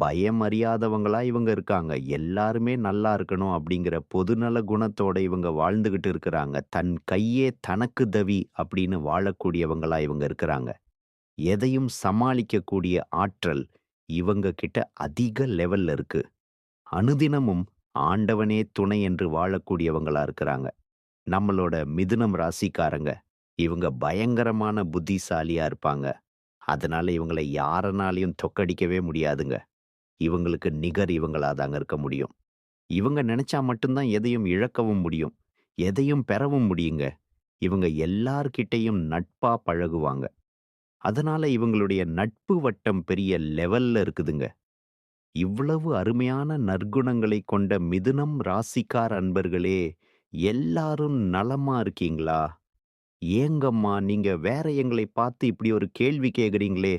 பயம் அறியாதவங்களா இவங்க இருக்காங்க. எல்லாருமே நல்லா இருக்கணும் அப்படிங்கிற பொதுநல குணத்தோட இவங்க வாழ்ந்துகிட்டு இருக்கிறாங்க. தன் கையே தனக்கு தவி அப்படின்னு வாழக்கூடியவங்களா இவங்க இருக்கிறாங்க. எதையும் சமாளிக்கக்கூடிய ஆற்றல் இவங்க கிட்ட அதிக லெவல்ல இருக்கு. அனுதினமும் ஆண்டவனே துணை என்று வாழக்கூடியவங்களா இருக்கிறாங்க. நம்மளோட மிதுனம் ராசிக்காரங்க, இவங்க பயங்கரமான புத்திசாலியா இருப்பாங்க. அதனால இவங்கள யாரனாலயும் தொக்கடிக்கவே முடியாதுங்க. இவங்களுக்கு நிகர் இவங்களாக தாங்க இருக்க முடியும். இவங்க நினைச்சா மட்டும் தான் எதையும் இழக்கவும் முடியும். எதையும் பெறவும் முடியுங்க. இவங்க எல்லார்கிட்டயும் நட்பா பழகுவாங்க. அதனால இவங்களுடைய நட்பு வட்டம் பெரிய லெவல்ல இருக்குதுங்க. இவ்வளவு அருமையான நற்குணங்களை கொண்ட மிதுனம் ராசிக்கார் அன்பர்களே, எல்லாரும் நலமா இருக்கீங்களா? ஏங்கம்மா நீங்க வேற எங்களை பார்த்து இப்படி ஒரு கேள்வி கேக்குறீங்களே?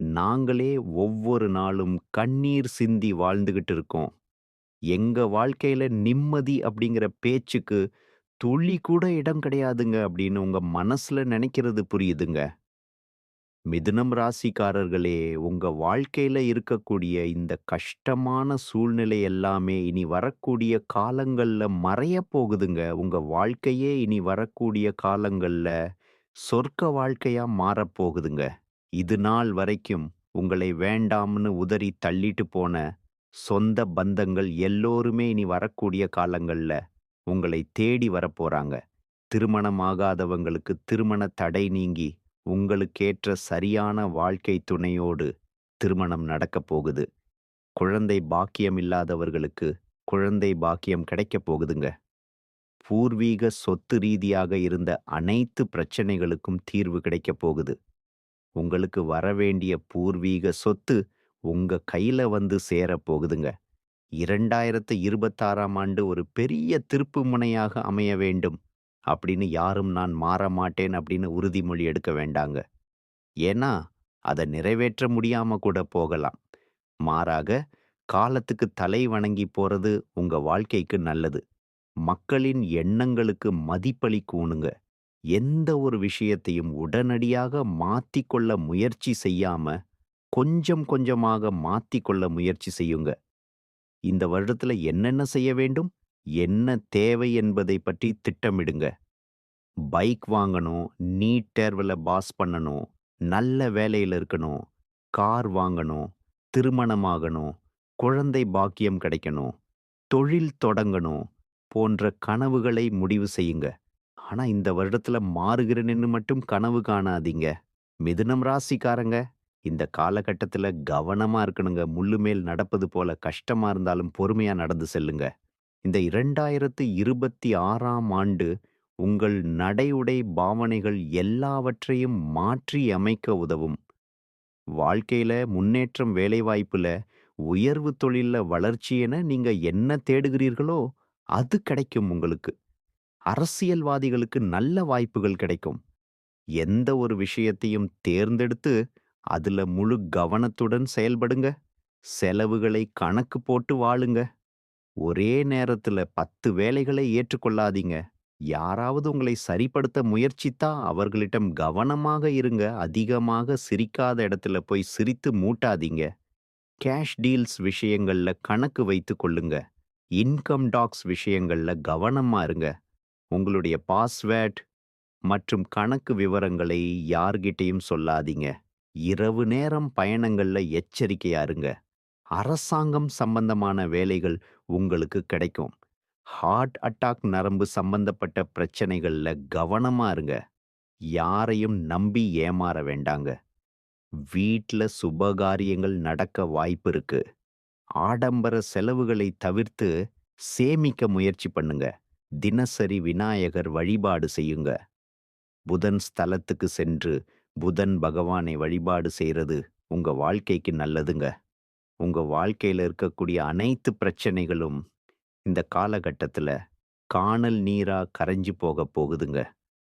நாங்களே ஒவ்வொரு நாளும் கண்ணீர் சிந்தி வாழ்ந்துகிட்டு இருக்கோம். எங்க வாழ்க்கையில நிம்மதி அப்படிங்கிற பேச்சுக்கு துளி கூட இடம் கிடையாதுங்க அப்படின்னு உங்க மனசுல நினைக்கிறது புரியுதுங்க. மிதுனம் ராசிக்காரர்களே, உங்க வாழ்க்கையில இருக்கக்கூடிய இந்த கஷ்டமான சூழ்நிலை எல்லாமே இனி வரக்கூடிய காலங்கள்ல மறையப் போகுதுங்க. உங்க வாழ்க்கையே இனி வரக்கூடிய காலங்கள்ல சொர்க்க வாழ்க்கையா மாறப் போகுதுங்க. இது நாள் வரைக்கும் உங்களை வேண்டாம்னு உதறி தள்ளிட்டு போன சொந்த பந்தங்கள் எல்லோருமே இனி வரக்கூடிய காலங்கள்ல உங்களை தேடி வரப்போறாங்க. திருமணமாகாதவங்களுக்கு திருமண தடை நீங்கி உங்களுக்கேற்ற சரியான வாழ்க்கை துணையோடு திருமணம் நடக்கப் போகுது. குழந்தை பாக்கியம் இல்லாதவர்களுக்கு குழந்தை பாக்கியம் கிடைக்கப் போகுதுங்க. பூர்வீக சொத்து ரீதியாக இருந்த அனைத்து பிரச்சனைகளுக்கும் தீர்வு கிடைக்கப் போகுது. உங்களுக்கு வரவேண்டிய பூர்வீக சொத்து உங்க கையில வந்து சேரப் போகுதுங்க. 2026ஆம் ஆண்டு ஒரு பெரிய திருப்பு முனையாக அமைய வேண்டும் அப்படின்னு யாரும் நான் மாற மாட்டேன் அப்படின்னு உறுதிமொழி எடுக்க வேண்டாங்க. ஏன்னா, அத நிறைவேற்ற முடியாம கூட போகலாம். மாறாக, காலத்துக்கு தலை வணங்கி போறது உங்க வாழ்க்கைக்கு நல்லது. மக்களின் எண்ணங்களுக்கு மதிப்பளிக்கூணுங்க எந்த ஒரு விஷயத்தையும் உடனடியாக மாத்திக்கொள்ள முயற்சி செய்யாம, கொஞ்சம் கொஞ்சமாக மாத்திக்கொள்ள முயற்சி செய்யுங்க. இந்த வருடத்துல என்னென்ன செய்ய வேண்டும்? என்ன தேவை என்பதை பற்றி திட்டமிடுங்க. பைக் வாங்கணும், நீட் தேர்வுல பாஸ் பண்ணணும், நல்ல வேலையில இருக்கணும், கார் வாங்கணும், திருமணமாகணும், குழந்தை பாக்கியம் கிடைக்கணும், தொழில் தொடங்கணும் போன்ற கனவுகளை முடிவு செய்யுங்க. ஆனா இந்த வருடத்துல மாறுகிறேன்னு மட்டும் கனவு காணாதீங்க. மிதுனம் ராசிக்காரங்க, இந்த காலகட்டத்துல கவனமா இருக்கணுங்க. முள்ளு மேல் நடப்பது போல கஷ்டமா இருந்தாலும் பொறுமையா நடந்து செல்லுங்க. இந்த 2026ஆம் ஆண்டு உங்கள் நடை, உடை, பாவனைகள் எல்லாவற்றையும் மாற்றி அமைக்க உதவும். வாழ்க்கையில முன்னேற்றம், வேலைவாய்ப்புல உயர்வு, தொழிலில் வளர்ச்சி என நீங்க என்ன தேடுகிறீர்களோ, அது கிடைக்கும் உங்களுக்கு. அரசியல்வாதிகளுக்கு நல்ல வாய்ப்புகள் கிடைக்கும். எந்த ஒரு விஷயத்தையும் தேர்ந்தெடுத்து அதுல முழு கவனத்துடன் செயல்படுங்க. செலவுகளை கணக்கு போட்டு வாழுங்க. ஒரே நேரத்துல 10 வேலைகளை ஏற்றுக்கொள்ளாதீங்க. யாராவது உங்களை சரிப்படுத்த முயற்சித்தா அவர்களிடம் கவனமாக இருங்க. அதிகமாக சிரிக்காத இடத்துல போய் சிரித்து மூட்டாதீங்க. கேஷ் டீல்ஸ் விஷயங்கள்ல கணக்கு வைத்துக் கொள்ளுங்க. இன்கம் டாக்ஸ் விஷயங்கள்ல கவனமா இருங்க. உங்களுடைய பாஸ்வேர்ட் மற்றும் கணக்கு விவரங்களை யார்கிட்டயும் சொல்லாதீங்க. இரவு நேரம் பயணங்கள்ல எச்சரிக்கையா இருங்க. அரசாங்கம் சம்பந்தமான வேலைகள் உங்களுக்கு கிடைக்கும். ஹார்ட் அட்டாக் நரம்பு சம்பந்தப்பட்ட பிரச்சனைகள்ல கவனமாக இருங்க. யாரையும் நம்பி ஏமாற வேண்டாங்க. வீட்ல சுபகாரியங்கள் நடக்க வாய்ப்பு இருக்கு. ஆடம்பர செலவுகளை தவிர்த்து சேமிக்க முயற்சி பண்ணுங்க. தினசரி விநாயகர் வழிபாடு செய்யுங்க. புதன் ஸ்தலத்துக்கு சென்று புதன் பகவானை வழிபாடு செய்கிறது உங்க வாழ்க்கைக்கு நல்லதுங்க. உங்க வாழ்க்கையில இருக்கக்கூடிய அனைத்து பிரச்சனைகளும் இந்த காலகட்டத்துல கானல் நீரா கரைஞ்சு போக போகுதுங்க.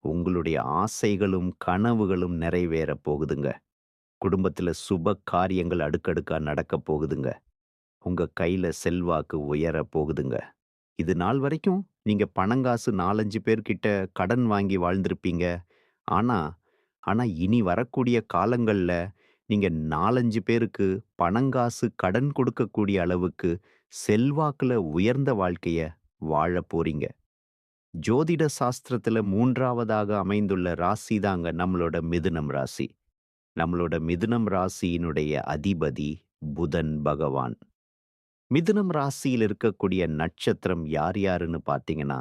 உங்களுடைய ஆசைகளும், கனவுகளும் நிறைவேறப் போகுதுங்க. குடும்பத்துல சுப காரியங்கள் அடுக்கடுக்கா நடக்கப் போகுதுங்க. உங்க கையில் செல்வாக்கு உயரப் போகுதுங்க. இது நாள் வரைக்கும் நீங்க பணங்காசு 4, 5 பேர்கிட்ட கடன் வாங்கி வாழ்ந்திருப்பீங்க. ஆனா ஆனா இனி வரக்கூடிய காலங்கள்ல நீங்க 4, 5 பேருக்கு பணங்காசு கடன் கொடுக்கக்கூடிய அளவுக்கு செல்வாக்குல உயர்ந்த வாழ்க்கைய வாழப் போறீங்க. ஜோதிட சாஸ்திரத்துல 3வதாக அமைந்துள்ள ராசி தாங்க நம்மளோட மிதுனம் ராசி. நம்மளோட மிதுனம் ராசியினுடைய அதிபதி புதன் பகவான். மிதுனம் ராசியில் இருக்கக்கூடிய நட்சத்திரம் யார் யாருன்னு பார்த்தீங்கன்னா,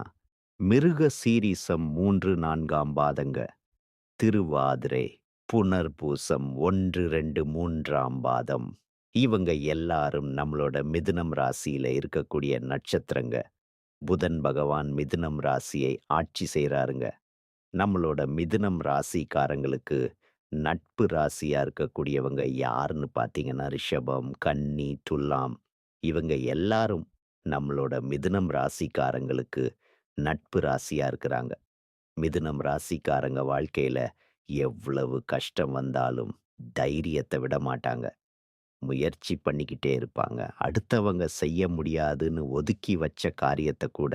மிருக சீரிசம் 3, 4ஆம் பாதங்க. திருவாதிரை, புனர்பூசம் 1, 2, 3ஆம் பாதம். இவங்க எல்லாரும் நம்மளோட மிதுனம் ராசியில இருக்கக்கூடிய நட்சத்திரங்க. புதன் பகவான் மிதுனம் ராசியை ஆட்சி செய்கிறாருங்க நம்மளோட மிதுனம் ராசிக்காரங்களுக்கு நட்பு ராசியா இருக்கக்கூடியவங்க யாருன்னு பார்த்தீங்கன்னா, ரிஷபம், கன்னி, துலாம் இவங்க எல்லாரும் நம்மளோட மிதுனம் ராசிக்காரங்களுக்கு நட்பு ராசியா இருக்கிறாங்க. மிதுனம் ராசிக்காரங்க வாழ்க்கையில எவ்வளவு கஷ்டம் வந்தாலும் தைரியத்த விடமாட்டாங்க. முயற்சி பண்ணிக்கிட்டே இருப்பாங்க. அடுத்தவங்க செய்ய முடியாதுன்னு ஒதுக்கி வச்ச காரியத்த கூட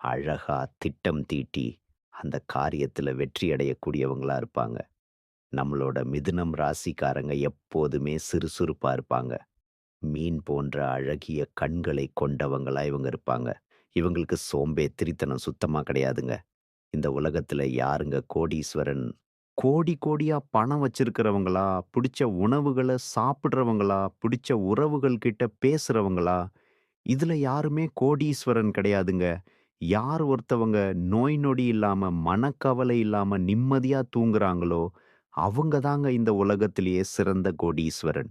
அழகா திட்டம் தீட்டி அந்த காரியத்துல வெற்றி அடையக்கூடியவங்களா இருப்பாங்க. நம்மளோட மிதுனம் ராசிக்காரங்க எப்போதுமே சுறுசுறுப்பாக இருப்பாங்க. மீன் போன்ற அழகிய கண்களை கொண்டவங்களா இவங்க இருப்பாங்க. இவங்களுக்கு சோம்பேறித்தனம் சுத்தமா கிடையாதுங்க. இந்த உலகத்துல யாருங்க கோடீஸ்வரன்? கோடி கோடியா பணம் வச்சிருக்கிறவங்களா? பிடிச்ச உணவுகள சாப்பிடுறவங்களா? பிடிச்ச உறவுகள் கிட்ட பேசுறவங்களா? இதுல யாருமே கோடீஸ்வரன் கிடையாதுங்க. யார் ஒருத்தவங்க நோய் நொடி இல்லாம, மனக்கவலை இல்லாம நிம்மதியா தூங்குறாங்களோ, அவங்க தாங்க இந்த உலகத்திலேயே சிறந்த கோடீஸ்வரன்.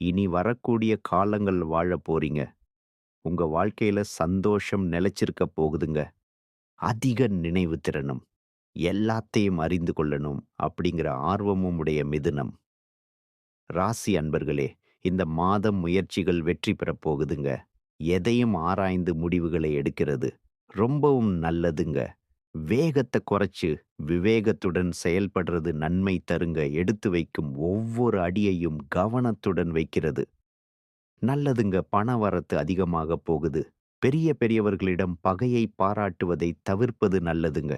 இனி வரக்கூடிய காலங்கள் வாழப் போறீங்க. உங்க வாழ்க்கையில சந்தோஷம் நிலைச்சிருக்க போகுதுங்க. அதிக நினைவு திறனும், எல்லாத்தையும் அறிந்து கொள்ளணும் அப்படிங்கிற ஆர்வமும் உடைய மிதுனம். ராசி அன்பர்களே, இந்த மாதம் முயற்சிகள் வெற்றி பெறப் போகுதுங்க. எதையும் ஆராய்ந்து முடிவுகளை எடுக்கிறது ரொம்பவும் நல்லதுங்க. வேகத்தை குறைச்சு விவேகத்துடன் செயல்படுறது நன்மை தருங்க. எடுத்து வைக்கும் ஒவ்வொரு அடியையும் கவனத்துடன் வைக்கிறது. நல்லதுங்க. பண வரத்து அதிகமாகப் போகுது. பெரிய பெரியவர்களிடம் பகையை பாராட்டுவதை தவிர்ப்பது நல்லதுங்க.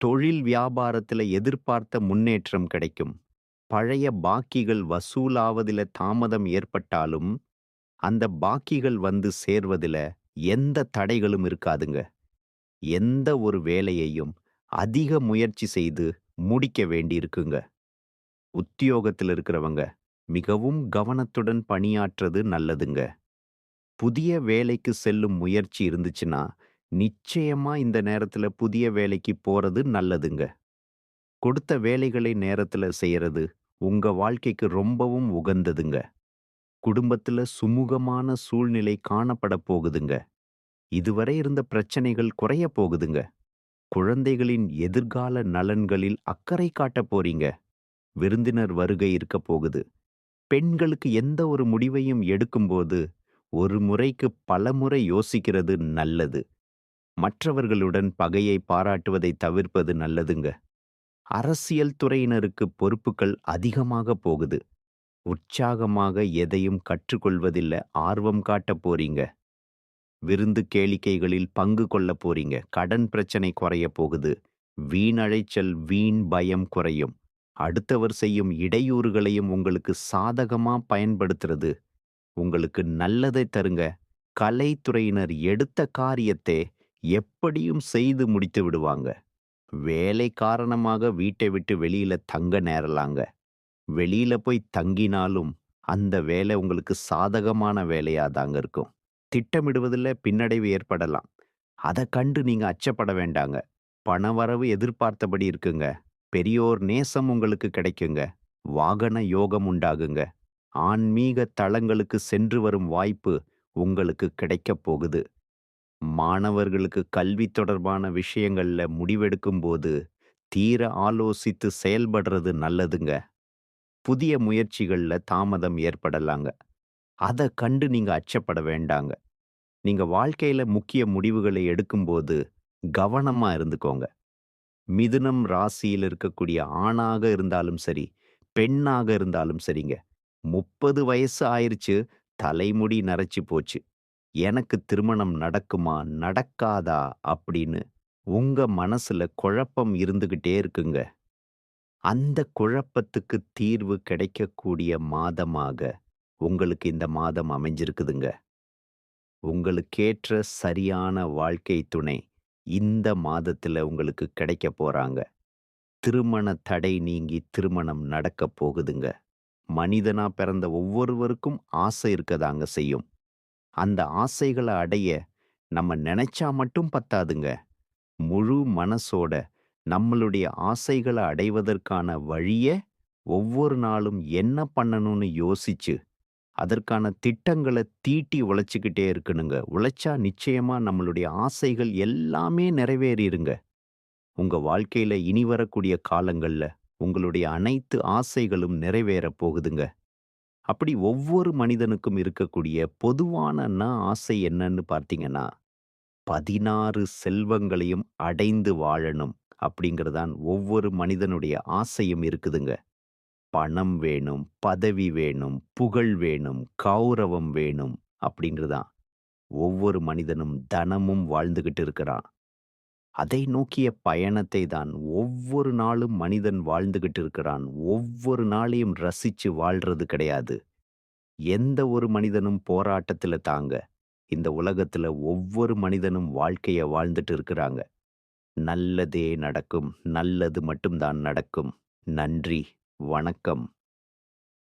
தொழில் வியாபாரத்துல எதிர்பார்த்த முன்னேற்றம் கிடைக்கும். பழைய பாக்கிகள் வசூலாவதில தாமதம் ஏற்பட்டாலும், அந்த பாக்கிகள் வந்து சேர்வதில் எந்த தடைகளும் இருக்காதுங்க. எந்த ஒரு வேலையையும் அதிக முயற்சி செய்து முடிக்க வேண்டியிருக்குங்க. உத்தியோகத்துல இருக்கிறவங்க மிகவும் கவனத்துடன் பணியாற்றது நல்லதுங்க. புதிய வேலைக்கு செல்லும் முயற்சி இருந்துச்சுன்னா, நிச்சயமா இந்த நேரத்துல புதிய வேலைக்கு போறது நல்லதுங்க. கொடுத்த வேலைகளை நேரத்துல செய்யறது உங்க வாழ்க்கைக்கு ரொம்பவும் உகந்ததுங்க. குடும்பத்துல சுமூகமான சூழ்நிலை காணப்படப் போகுதுங்க. இதுவரை இருந்த பிரச்சனைகள் குறையப் போகுதுங்க. குழந்தைகளின் எதிர்கால நலன்களில் அக்கறை காட்டப் போறீங்க. விருந்தினர் வருகை இருக்கப் போகுது. பெண்களுக்கு எந்த ஒரு முடிவையும் எடுக்கும்போது, ஒரு முறைக்கு பலமுறை யோசிக்கிறது நல்லது. மற்றவர்களுடன் பகையை பாராட்டுவதை தவிர்ப்பது நல்லதுங்க. அரசியல் துறையினருக்கு பொறுப்புகள் அதிகமாகப் போகுது. உற்சாகமாக எதையும் கற்றுக்கொள்வதில்லை ஆர்வம் காட்டப் போறீங்க. விருந்து கேளிக்கைகளில் பங்கு கொள்ளப் போறீங்க. கடன் பிரச்சனை குறையப் போகுது. வீணழைச்சல், வீண் பயம் குறையும். அடுத்தவர் செய்யும் இடையூறுகளையும் உங்களுக்கு சாதகமா பயன்படுத்துறது உங்களுக்கு நல்லதை தருங்க. கலைத்துறையினர் எடுத்த காரியத்தை எப்படியும் செய்து முடித்து விடுவாங்க. வேலை காரணமாக வீட்டை விட்டு வெளியில தங்க நேரலாங்க. வெளியில போய் தங்கினாலும் அந்த வேலை உங்களுக்கு சாதகமான வேலையாதாங்க இருக்கும். திட்டமிடுவதில் பின்னடைவு ஏற்படலாம். அத கண்டு நீங்க அச்சப்பட வேண்டாங்க. பணவரவு எதிர்பார்த்தபடி இருக்குங்க. பெரியோர் நேசம் உங்களுக்கு கிடைக்குங்க. வாகன யோகம் உண்டாகுங்க. ஆன்மீக தளங்களுக்கு சென்று வரும் வாய்ப்பு உங்களுக்கு கிடைக்கப் போகுது. மாணவர்களுக்கு கல்வி தொடர்பான விஷயங்கள்ல முடிவெடுக்கும்போது, தீர ஆலோசித்து செயல்படுறது நல்லதுங்க. புதிய முயற்சிகள்ல தாமதம் ஏற்படலாங்க. அதை கண்டு நீங்க அச்சப்பட வேண்டாங்க. நீங்க வாழ்க்கையில முக்கிய முடிவுகளை எடுக்கும்போது, கவனமா இருந்துக்கோங்க. மிதுனம் ராசியில இருக்கக்கூடிய ஆணாக இருந்தாலும் சரி, பெண்ணாக இருந்தாலும் சரிங்க. 30 வயசு ஆயிருச்சு, தலைமுடி நரைச்சி போச்சு. எனக்கு திருமணம் நடக்குமா? நடக்காதா? அப்படின்னு உங்க மனசுல குழப்பம் இருந்துகிட்டே இருக்குங்க. அந்த குழப்பத்துக்கு தீர்வு கிடைக்கக்கூடிய மாதமாக உங்களுக்கு இந்த மாதம் அமைஞ்சிருக்குதுங்க. உங்களுக்கேற்ற சரியான வாழ்க்கை துணை இந்த மாதத்துல உங்களுக்கு கிடைக்கப் போறாங்க. திருமண தடை நீங்கி திருமணம் நடக்கப் போகுதுங்க. மனிதனா பிறந்த ஒவ்வொருவருக்கும் ஆசை இருக்கதாங்க செய்யும். அந்த ஆசைகள அடைய நம்ம நினைச்சா மட்டும் பத்தாதுங்க. முழு மனசோட நம்மளுடைய ஆசைகள அடைவதற்கான வழிய ஒவ்வொரு நாளும் என்ன பண்ணணும்னு யோசிச்சு, அதற்கான திட்டங்கள தீட்டி உழைச்சுக்கிட்டே இருக்கணுங்க. உழைச்சா நிச்சயமா நம்மளுடைய ஆசைகள் எல்லாமே நிறைவேறிடுங்க உங்க வாழ்க்கையில இனி வரக்கூடிய காலங்கள்ல உங்களுடைய அனைத்து ஆசைகளும் நிறைவேறப் போகுதுங்க. அப்படி ஒவ்வொரு மனிதனுக்கும் இருக்கக்கூடிய பொதுவான ந ஆசை என்னன்னு பார்த்தீங்கன்னா, 16 செல்வங்களையும் அடைந்து வாழணும் அப்படிங்கிறதான் ஒவ்வொரு மனிதனுடைய ஆசையும் இருக்குதுங்க. பணம் வேணும், பதவி வேணும், புகழ் வேணும், கௌரவம் வேணும் அப்படிங்கிறது தான் ஒவ்வொரு மனிதனும் தனமும் வாழ்ந்துகிட்டு இருக்கிறான். அதை நோக்கிய பயணத்தை தான் ஒவ்வொரு நாளும் மனிதன் வாழ்ந்துகிட்டு இருக்கிறான். ஒவ்வொரு நாளையும் ரசிச்சு வாழ்றது கிடையாது. எந்த ஒரு மனிதனும் போராட்டத்துல தாங்க. இந்த உலகத்துல ஒவ்வொரு மனிதனும் வாழ்க்கைய வாழ்ந்துட்டு இருக்கிறாங்க. நல்லதே நடக்கும். நல்லது மட்டும் தான் நடக்கும். நன்றி. வணக்கம்.